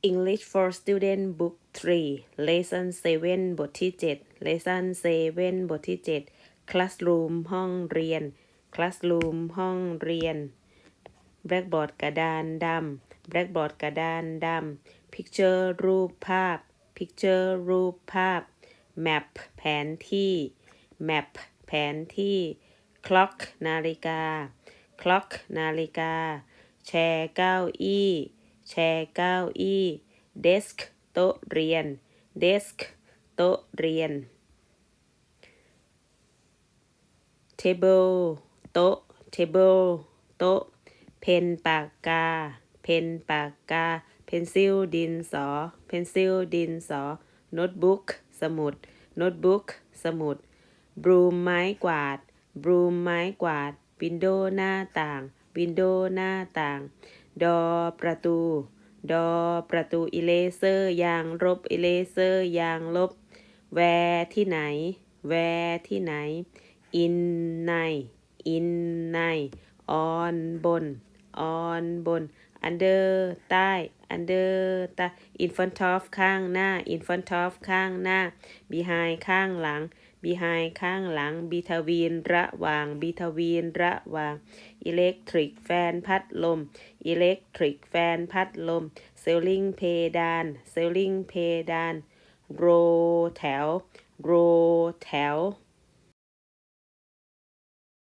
English for Student Book 3 Lesson 7 บทที่ 7 Lesson 7 บทที่ 7 Classroom ห้องเรียน Classroom ห้องเรียน Blackboard กระดานดำ Blackboard กระดานดำ Picture รูปภาพ Picture รูปภาพ Map แผนที่ Map แผนที่ Clock นาฬิกา Clock นาฬิกา แชร์เก้าอี้ แชร์เก้าอี้ Desk โต๊ะเรียน Desk โต๊ะเรียน Table โต๊ะ Table โต๊ะ เพนปากกา เพนปากกา Pencil ดินสอ Pencil ดินสอ Notebook สมุด Notebook สมุด Broom ไม้กวาด Broom ไม้กวาด Window หน้าต่าง Window หน้าต่าง ดอประตู ดอประตูอิเลเซอร์ยางลบอิเลเซอร์ยางลบ แวร์ที่ไหน แวร์ที่ไหน อินใน อินในออนบนออนบนอันเดอร์ใต้อันเดอร์ใต้ in front of ข้างหน้า in front of ข้างหน้า behind ข้างหลัง behind ข้างหลัง between ระหว่าง between ระหว่าง electric แฟนพัดลม electric แฟนพัดลม ceiling เพดาน ceiling เพดาน row แถว row แถว